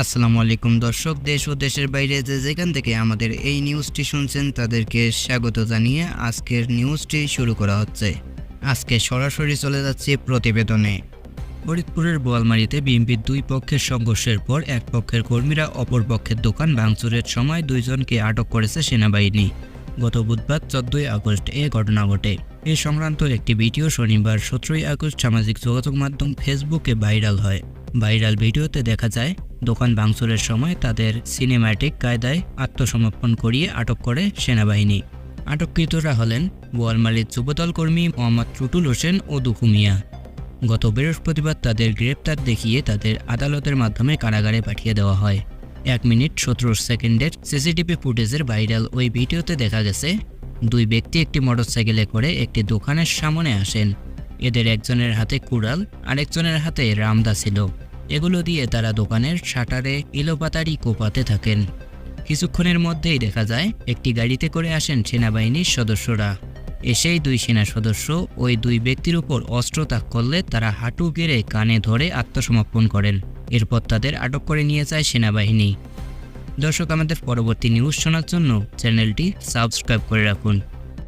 আসসালামু আলাইকুম দর্শক, দেশ ও দেশের বাইরে যে যেখান থেকে আমাদের এই নিউজটি শুনছেন তাদেরকে স্বাগত জানিয়ে আজকের নিউজটি শুরু করা হচ্ছে। আজকে সরাসরি চলে যাচ্ছে প্রতিবেদনে। ফরিদপুরের বোয়ালমারিতে বিএনপির দুই পক্ষের সংঘর্ষের পর এক পক্ষের কর্মীরা অপর পক্ষের দোকান ভাঙচুরের সময় দুইজনকে আটক করেছে সেনাবাহিনী। গত বুধবার চোদ্দই আগস্ট এ ঘটনা ঘটে। এ সংক্রান্ত একটি ভিডিও শনিবার সতেরোই আগস্ট সামাজিক যোগাযোগ মাধ্যম ফেসবুকে ভাইরাল হয়। ভাইরাল ভিডিওতে দেখা যায় দোকান ভাঙচুরের সময় তাদের সিনেম্যাটিক কায়দায় আত্মসমর্পণ করিয়ে আটক করে সেনাবাহিনী। আটককৃতরা হলেন বোয়ালমালির যুবদল কর্মী মোহাম্মদ টুটুল হোসেন ও দুখু মিয়া। গত বৃহস্পতিবার তাদের গ্রেপ্তার দেখিয়ে তাদের আদালতের মাধ্যমে কারাগারে পাঠিয়ে দেওয়া হয়। এক মিনিট সতেরো সেকেন্ডের সিসিটিভি ফুটেজের ভাইরাল ওই ভিডিওতে দেখা গেছে, দুই ব্যক্তি একটি মোটরসাইকেলে করে একটি দোকানের সামনে আসেন। এদের একজনের হাতে কুড়াল, আরেকজনের হাতে রামদা ছিল। এগুলো দিয়ে তারা দোকানের শাটারে ইলোপাতারি কোপাতে থাকেন। কিছুক্ষণের মধ্যেই দেখা যায়, একটি গাড়িতে করে আসেন সেনাবাহিনীর সদস্যরা। এসেই দুই সেনা সদস্য ওই দুই ব্যক্তির উপর অস্ত্র তাক করলে তারা হাঁটু গেড়ে কানে ধরে আত্মসমর্পণ করেন। এরপর তাদের আটক করে নিয়ে যায় সেনাবাহিনী। দর্শক, আমাদের পরবর্তী নিউজ শোনার জন্য চ্যানেলটি সাবস্ক্রাইব করে রাখুন।